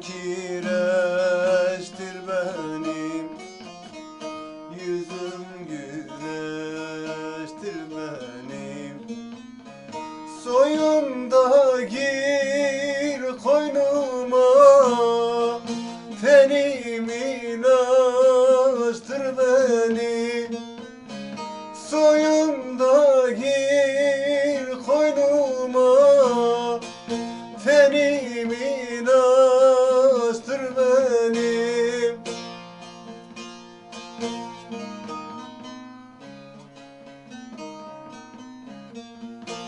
kireçtir benim Yüzüm güneştir benim Soyunda gir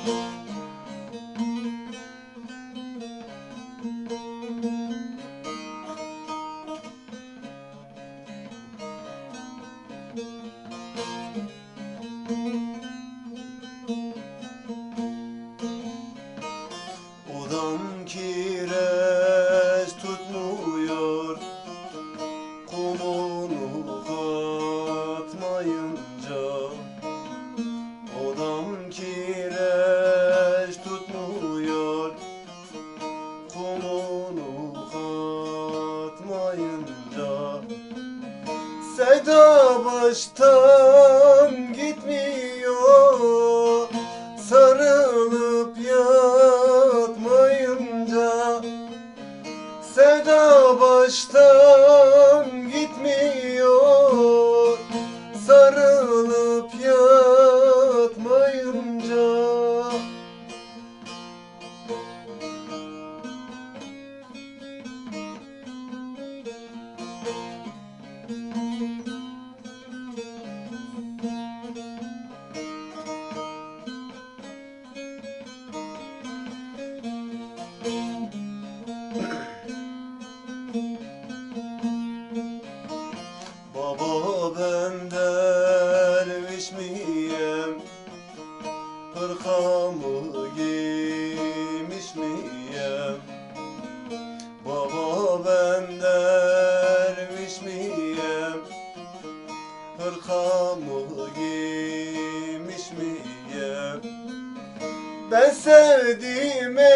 Odam kireç tutmuyor Kumunu katmayınca. Haydi baştan hırkamı giymiş miyim? Ben sevdiğimi